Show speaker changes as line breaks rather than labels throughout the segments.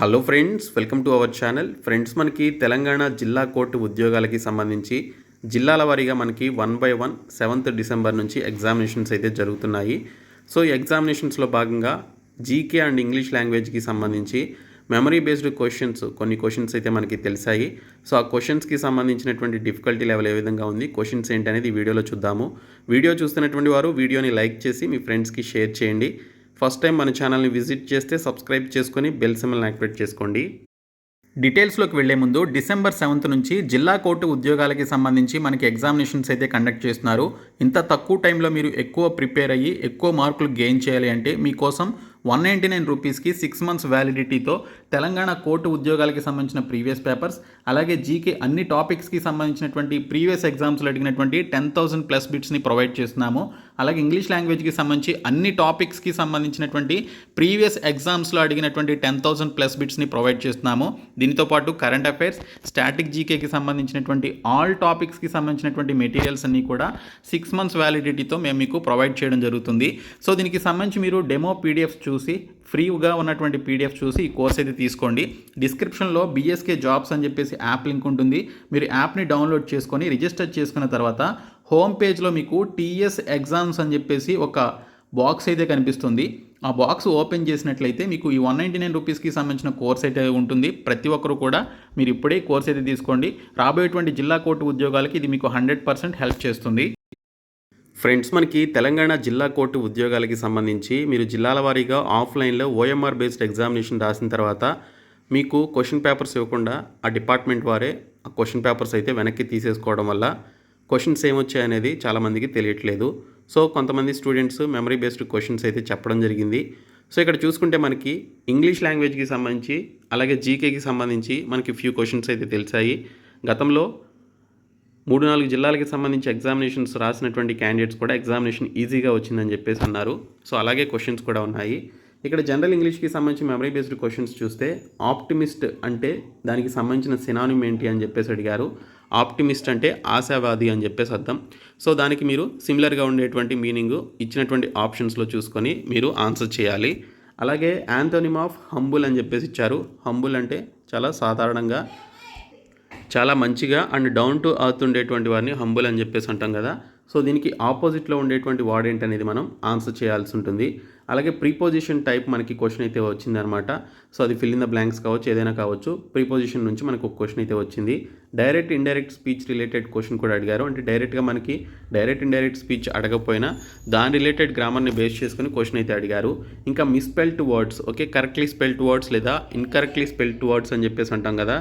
Hello friends welcome to our channel. Friends మనకి తెలంగాణ జిల్లా court ఉద్యోగాలకి సంబంధించి జిల్లాల వారీగా మనకి one by one seventh December నుంచి ఎగ్జామినేషన్స్ అయితే జరుగుతున్నాయి. సో ఈ ఎగ్జామినేషన్స్లో భాగంగా జీకే అండ్ ఇంగ్లీష్ లాంగ్వేజ్కి సంబంధించి మెమరీ బేస్డ్ క్వశ్చన్స్ కొన్ని క్వశ్చన్స్ అయితే మనకి తెలిసాయి. సో ఆ క్వశ్చన్స్కి సంబంధించినటువంటి డిఫికల్టీ లెవెల్ ఏ విధంగా ఉంది క్వశ్చన్స్ ఏంటి అనేది వీడియోలో చూద్దాము. వీడియో చూస్తున్నటువంటి వారు వీడియోని లైక్ చేసి మీ ఫ్రెండ్స్కి షేర్ చేయండి. ఫస్ట్ టైం మన ఛానల్ని విజిట్ చేస్తే సబ్స్క్రైబ్ చేసుకొని బెల్ సిమ్మల్ని యాక్టివేట్ చేసుకోండి.
డీటెయిల్స్లోకి వెళ్ళే ముందు డిసెంబర్ సెవెంత్ నుంచి జిల్లా కోర్టు ఉద్యోగాలకి సంబంధించి మనకి ఎగ్జామినేషన్స్ అయితే కండక్ట్ చేస్తున్నారు. ఇంత తక్కువ టైంలో మీరు ఎక్కువ ప్రిపేర్ అయ్యి ఎక్కువ మార్కులు గెయిన్ చేయాలి అంటే మీకోసం వన్ నైంటీ నైన్ రూపీస్కి సిక్స్ మంత్స్ వ్యాలిడిటీతో తెలంగాణ కోర్టు ఉద్యోగాలకి సంబంధించిన ప్రీవియస్ పేపర్స్ అలాగే జీకే అన్ని టాపిక్స్కి సంబంధించినటువంటి ప్రీవియస్ ఎగ్జామ్స్లో అడిగినటువంటి టెన్ థౌసండ్ ప్లస్ బిట్స్ని ప్రొవైడ్ చేస్తున్నాము. అలాగే ఇంగ్లీష్ లాంగ్వేజ్కి సంబంధించి అన్ని టాపిక్స్కి సంబంధించినటువంటి ప్రీవియస్ ఎగ్జామ్స్లో అడిగినటువంటి టెన్ థౌసండ్ ప్లస్ బిట్స్ని ప్రొవైడ్ చేస్తున్నాము. దీనితో పాటు కరెంట్ అఫైర్స్ స్టాటిక్ జీకేకి సంబంధించినటువంటి ఆల్ టాపిక్స్కి సంబంధించినటువంటి మెటీరియల్స్ అన్నీ కూడా సిక్స్ మంత్స్ వ్యాలిడిటీతో మేము మీకు ప్రొవైడ్ చేయడం జరుగుతుంది. సో దీనికి సంబంధించి మీరు డెమో పీడిఎఫ్స్ చూసి ఫ్రీగా ఉన్నటువంటి పీడిఎఫ్ చూసి ఈ కోర్స్ అయితే తీసుకోండి. డిస్క్రిప్షన్లో బీఎస్కే జాబ్స్ అని చెప్పేసి యాప్ లింక్ ఉంటుంది. మీరు యాప్ని డౌన్లోడ్ చేసుకొని రిజిస్టర్ చేసుకున్న తర్వాత హోమ్ పేజ్లో మీకు టీఎస్ ఎగ్జామ్స్ అని చెప్పేసి ఒక బాక్స్ అయితే కనిపిస్తుంది. ఆ బాక్స్ ఓపెన్ చేసినట్లయితే మీకు ఈ వన్ నైంటీ నైన్ రూపీస్కి సంబంధించిన కోర్స్ అయితే ఉంటుంది. ప్రతి ఒక్కరు కూడా మీరు ఇప్పుడే కోర్స్ అయితే తీసుకోండి. రాబోయేటువంటి జిల్లా కోర్టు ఉద్యోగాలకి ఇది మీకు హండ్రెడ్ పర్సెంట్ హెల్ప్ చేస్తుంది.
ఫ్రెండ్స్ మనకి తెలంగాణ జిల్లా కోర్టు ఉద్యోగాలకి సంబంధించి మీరు జిల్లాల వారీగా ఆఫ్లైన్లో ఓఎంఆర్ బేస్డ్ ఎగ్జామినేషన్ రాసిన తర్వాత మీకు క్వశ్చన్ పేపర్స్ ఇవ్వకుండా ఆ డిపార్ట్మెంట్ వారే ఆ క్వశ్చన్ పేపర్స్ అయితే వెనక్కి తీసేసుకోవడం వల్ల క్వశ్చన్స్ ఏమొచ్చాయనేది చాలామందికి తెలియట్లేదు. సో కొంతమంది స్టూడెంట్స్ మెమరీ బేస్డ్ క్వశ్చన్స్ అయితే చెప్పడం జరిగింది. సో ఇక్కడ చూసుకుంటే మనకి ఇంగ్లీష్ లాంగ్వేజ్కి సంబంధించి అలాగే జీకేకి సంబంధించి మనకి ఫ్యూ క్వశ్చన్స్ అయితే తెలిసాయి. గతంలో మూడు నాలుగు జిల్లాలకి సంబంధించి ఎగ్జామినేషన్స్ రాసినటువంటి క్యాండిడేట్స్ కూడా ఎగ్జామినేషన్ ఈజీగా వచ్చిందని చెప్పేసి అన్నారు. సో అలాగే క్వశ్చన్స్ కూడా ఉన్నాయి. ఇక్కడ జనరల్ ఇంగ్లీష్కి సంబంధించి మెమరీ బేస్డ్ క్వశ్చన్స్ చూస్తే ఆప్టిమిస్ట్ అంటే దానికి సంబంధించిన సినానిమ్ ఏంటి అని చెప్పేసి అడిగారు. ఆప్టిమిస్ట్ అంటే ఆశావాది అని చెప్పేసి అర్థం. సో దానికి మీరు సిమిలర్గా ఉండేటువంటి మీనింగ్ ఇచ్చినటువంటి ఆప్షన్స్లో చూసుకొని మీరు ఆన్సర్ చేయాలి. అలాగే యాంథోనిమ్ ఆఫ్ హంబుల్ అని చెప్పేసి ఇచ్చారు. హంబుల్ అంటే చాలా సాధారణంగా చాలా మంచిగా అండ్ డౌన్ టు అర్త్ ఉండేటువంటి వారిని హంబుల్ అని చెప్పేసి అంటాం కదా. సో దీనికి ఆపోజిట్లో ఉండేటువంటి వార్డ్ ఏంటనేది మనం ఆన్సర్ చేయాల్సి ఉంటుంది. అలాగే ప్రీపోజిషన్ టైప్ మనకి క్వశ్చన్ అయితే వచ్చిందనమాట. సో అది ఫిల్ ఇన్ ద బ్లాంక్స్ కావచ్చు ఏదైనా కావచ్చు ప్రీపోజిషన్ నుంచి మనకు ఒక క్వశ్చన్ అయితే వచ్చింది. Direct indirect speech related question కూడా అడిగారు. అంటే డైరెక్ట్గా మనకి డైరెక్ట్ ఇండైరెక్ట్ స్పీచ్ అడగకపోయినా దాని రిలేటెడ్ గ్రామర్ని బేస్ చేసుకుని క్వశ్చన్ అయితే అడిగారు. ఇంకా misspelt words okay correctly spelt words లేదా ఇన్కరెక్ట్లీ స్పెల్ట్ వర్డ్స్ అని చెప్పేసి అంటాం కదా.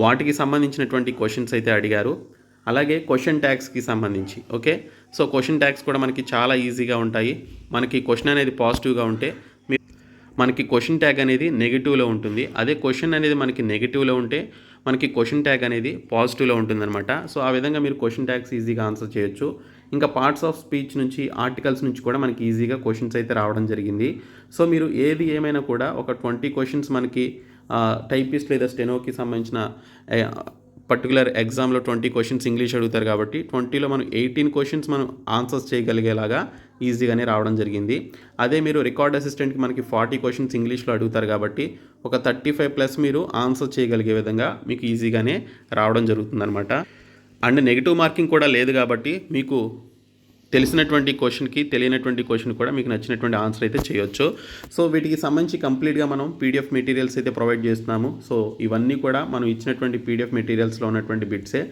వాటికి సంబంధించినటువంటి క్వశ్చన్స్ అయితే అడిగారు. అలాగే క్వశ్చన్ ట్యాక్స్కి సంబంధించి ఓకే సో క్వశ్చన్ ట్యాక్స్ కూడా మనకి చాలా ఈజీగా ఉంటాయి. మనకి క్వశ్చన్ అనేది పాజిటివ్గా ఉంటే మీ- మనకి క్వశ్చన్ ట్యాగ్ అనేది నెగిటివ్లో ఉంటుంది. అదే క్వశ్చన్ అనేది మనకి నెగిటివ్లో ఉంటే మనకి క్వశ్చన్ ట్యాగ్ అనేది పాజిటివ్లో ఉంటుందన్నమాట. సో ఆ విధంగా మీరు క్వశ్చన్ ట్యాగ్స్ ఈజీగా ఆన్సర్ చేయొచ్చు. ఇంకా పార్ట్స్ ఆఫ్ స్పీచ్ నుంచి ఆర్టికల్స్ నుంచి కూడా మనకి ఈజీగా క్వశ్చన్స్ అయితే రావడం జరిగింది. సో మీరు ఏది ఏమైనా కూడా ఒక ట్వంటీ క్వశ్చన్స్ మనకి టైపిస్ట్ లేదా స్టెనోకి సంబంధించిన పర్టికులర్ ఎగ్జామ్లో ట్వంటీ క్వశ్చన్స్ ఇంగ్లీష్ అడుగుతారు కాబట్టి ట్వంటీలో మనం ఎయిటీన్ క్వశ్చన్స్ మనం ఆన్సర్స్ చేయగలిగేలాగా ఈజీగానే రావడం జరిగింది. అదే మీరు రికార్డ్ అసిస్టెంట్కి మనకి ఫార్టీ క్వశ్చన్స్ ఇంగ్లీష్లో అడుగుతారు కాబట్టి ఒక థర్టీ ఫైవ్ ప్లస్ మీరు ఆన్సర్ చేయగలిగే విధంగా మీకు ఈజీగానే రావడం జరుగుతుందన్నమాట. అండ్ నెగిటివ్ మార్కింగ్ కూడా లేదు కాబట్టి మీకు తెలిసినటువంటి క్వశ్చన్కి తెలియనటువంటి క్వశ్చన్ కూడా మీకు నచ్చినటువంటి ఆన్సర్ అయితే చేయొచ్చు. సో వీటికి సంబంధించి కంప్లీట్గా మనం పీడిఎఫ్ మెటీరియల్స్ అయితే ప్రొవైడ్ చేస్తున్నాము. సో ఇవన్నీ కూడా మనం ఇచ్చినటువంటి పీడిఎఫ్ మెటీరియల్స్లో ఉన్నటువంటి బిట్సే.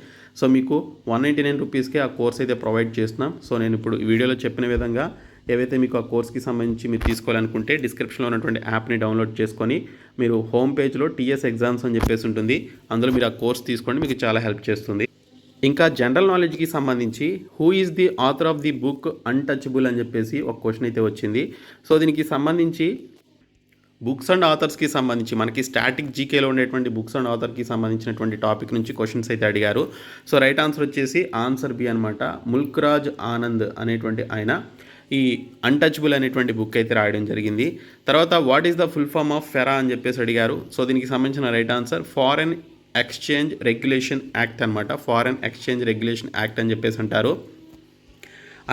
సో మీకు వన్ నైంటీ నైన్ రూపీస్కి ఆ కోర్స్ అయితే ప్రొవైడ్ చేస్తున్నాం. సో నేను ఇప్పుడు ఈ వీడియోలో చెప్పిన విధంగా ఏవైతే మీకు ఆ కోర్స్కి సంబంధించి మీరు తీసుకోవాలనుకుంటే డిస్క్రిప్షన్లో ఉన్నటువంటి యాప్ని డౌన్లోడ్ చేసుకొని మీరు హోమ్ పేజ్లో టీఎస్ ఎగ్జామ్స్ అని చెప్పేసి ఉంటుంది. అందులో మీరు ఆ కోర్స్ తీసుకోండి మీకు చాలా హెల్ప్ చేస్తుంది. ఇంకా జనరల్ నాలెడ్జ్కి సంబంధించి who is the author of the book untouchable అని చెప్పేసి ఒక క్వశ్చన్ అయితే వచ్చింది. సో దీనికి సంబంధించి బుక్స్ అండ్ ఆథర్స్కి సంబంధించి మనకి స్టాటిక్ జీకేలో ఉండేటువంటి బుక్స్ అండ్ ఆథర్కి సంబంధించినటువంటి టాపిక్ నుంచి క్వశ్చన్స్ అయితే అడిగారు. సో రైట్ ఆన్సర్ వచ్చేసి ఆన్సర్ బి అనమాట ముల్క్రాజ్ ఆనంద్ అనేటువంటి ఆయన ఈ అన్టచబుల్ అనేటువంటి బుక్ అయితే రాయడం జరిగింది. తర్వాత what is the full form of FERA అని చెప్పేసి అడిగారు. సో దీనికి సంబంధించిన right answer foreign exchange regulation act అనమాట ఫారెన్ ఎక్స్చేంజ్ రెగ్యులేషన్ యాక్ట్ అని చెప్పేసి అంటారు.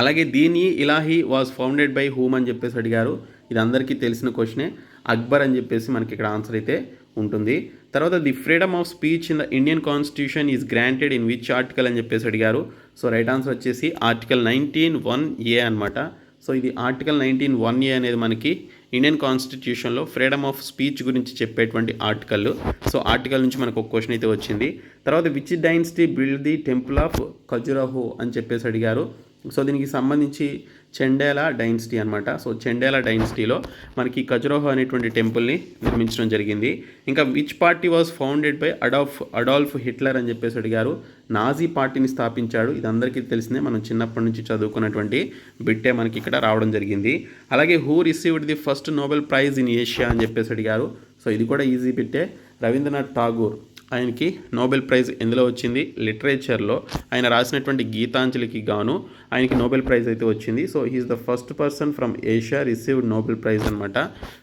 అలాగే దీని Ilahi was founded by whom అని చెప్పేసి అడిగారు. ఇది అందరికీ తెలిసిన క్వశ్చనే అక్బర్ అని చెప్పేసి మనకి ఇక్కడ ఆన్సర్ అయితే ఉంటుంది. తర్వాత the freedom of speech in the Indian constitution is granted in which article అని చెప్పేసి అడిగారు. సో రైట్ ఆన్సర్ వచ్చేసి ఆర్టికల్ నైన్టీన్ వన్ ఏ అనమాట సో ఇది ఆర్టికల్ నైన్టీన్ వన్ ఏ అనేది మనకి ఇండియన్ కాన్స్టిట్యూషన్లో ఫ్రీడమ్ ఆఫ్ స్పీచ్ గురించి చెప్పేటువంటి ఆర్టికల్ సో ఆర్టికల్ నుంచి మనకు ఒక క్వశ్చన్ అయితే వచ్చింది. తర్వాత which dynasty built the temple of Khajuraho అని చెప్పేసి అడిగారు. సో దీనికి సంబంధించి చెండేలా డైన్సిటీ అనమాట సో చెండేలా డైన్సిటీలో మనకి ఖజురోహో అనేటువంటి టెంపుల్ని నిర్మించడం జరిగింది. ఇంకా which party was founded by Adolf Adolf Hitler అని చెప్పేసి అడిగారు. నాజీ పార్టీని స్థాపించాడు. ఇది అందరికీ తెలిసిందే. మనం చిన్నప్పటి నుంచి చదువుకున్నటువంటి బిట్టే మనకి ఇక్కడ రావడం జరిగింది. అలాగే who received the first Nobel prize in Asia అని చెప్పేసి అడిగారు. సో ఇది కూడా ఈజీ బిట్టే. రవీంద్రనాథ్ ఠాగూర్ ఆయనకి నోబెల్ ప్రైజ్ ఎందులో వచ్చింది? లిటరేచర్లో. ఆయన రాసినటువంటి గీతాంజలికి గాను ఆయనకి నోబెల్ ప్రైజ్ అయితే వచ్చింది. So he is the first person from Asia received Nobel prize అనమాట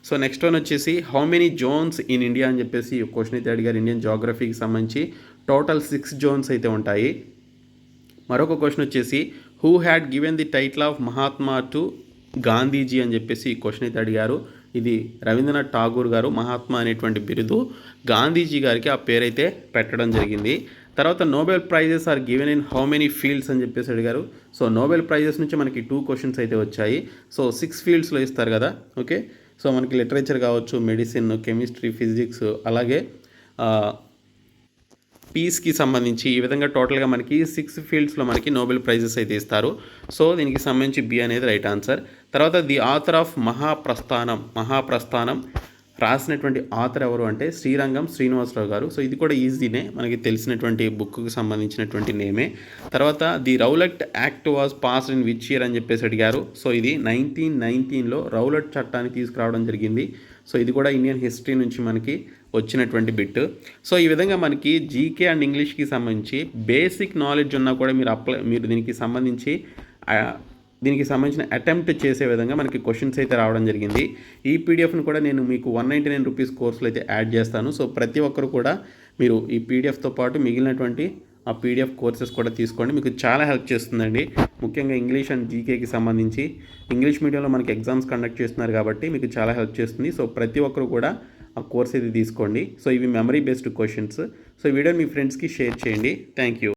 సో నెక్స్ట్ వన్ వచ్చేసి how many zones in India అని చెప్పేసి క్వశ్చన్ అయితే అడిగారు. ఇండియన్ జాగ్రఫీకి సంబంధించి టోటల్ సిక్స్ జోన్స్ అయితే ఉంటాయి. మరొక క్వశ్చన్ వచ్చేసి who had given the title of Mahatma to Gandhiji అని చెప్పేసి ఈ క్వశ్చన్ అయితే అడిగారు. ఇది రవీంద్రనాథ్ ఠాగూర్ గారు మహాత్మా అనేటువంటి బిరుదు. గాంధీజీ గారికి ఆ పేరైతే పెట్టడం జరిగింది. తర్వాత Nobel prizes are given in how many fields అని చెప్పేసి అడిగారు. సో నోబెల్ ప్రైజెస్ నుంచి మనకి టూ క్వశ్చన్స్ అయితే వచ్చాయి. సో సిక్స్ ఫీల్డ్స్లో ఇస్తారు కదా ఓకే? సో మనకి లిటరేచర్ కావచ్చు మెడిసిన్ కెమిస్ట్రీ ఫిజిక్స్ అలాగే పీస్కి సంబంధించి ఈ విధంగా టోటల్గా మనకి సిక్స్ ఫీల్డ్స్లో మనకి నోబెల్ ప్రైజెస్ అయితే ఇస్తారు. సో దీనికి సంబంధించి బి అనేది రైట్ ఆన్సర్. తర్వాత the author of Mahaprasthanam Mahaprasthanam రాసినటువంటి ఆథర్ ఎవరు అంటే శ్రీరంగం శ్రీనివాసరావు గారు. సో ఇది కూడా ఈజీనే మనకి తెలిసినటువంటి బుక్కి సంబంధించినటువంటి నేమే. తర్వాత the Rowlatt act was pass in which year అని చెప్పేసి అడిగారు. సో ఇది నైన్టీన్ నైన్టీన్లో రౌలట్ చట్టాన్ని తీసుకురావడం జరిగింది. సో ఇది కూడా ఇండియన్ హిస్టరీ నుంచి మనకి వచ్చినటువంటి బిట్. సో ఈ విధంగా మనకి జీకే అండ్ ఇంగ్లీష్కి సంబంధించి బేసిక్ నాలెడ్జ్ ఉన్నా కూడా మీరు అప్లై మీరు దీనికి సంబంధించి దీనికి సంబంధించిన అటెంప్ట్ చేసే విధంగా మనకి క్వశ్చన్స్ అయితే రావడం జరిగింది. ఈ పీడిఎఫ్ను కూడా నేను మీకు వన్ నైంటీ నైన్ రూపీస్ కోర్సులు అయితే యాడ్ చేస్తాను. సో ప్రతి ఒక్కరు కూడా మీరు ఈ పీడిఎఫ్తో పాటు మిగిలినటువంటి ఆ పీడిఎఫ్ కోర్సెస్ కూడా తీసుకోండి. మీకు చాలా హెల్ప్ చేస్తుందండి. ముఖ్యంగా ఇంగ్లీష్ అండ్ జీకేకి సంబంధించి ఇంగ్లీష్ మీడియంలో మనకి ఎగ్జామ్స్ కండక్ట్ చేస్తున్నారు కాబట్టి మీకు చాలా హెల్ప్ చేస్తుంది. సో ప్రతి ఒక్కరు కూడా ఆ కోర్స్ ఇది తీసుకోండి. సో ఇవి మెమరీ బేస్డ్ క్వశ్చన్స్ సో ఈ వీడియో మీ ఫ్రెండ్స్కి షేర్ చేయండి. Thank you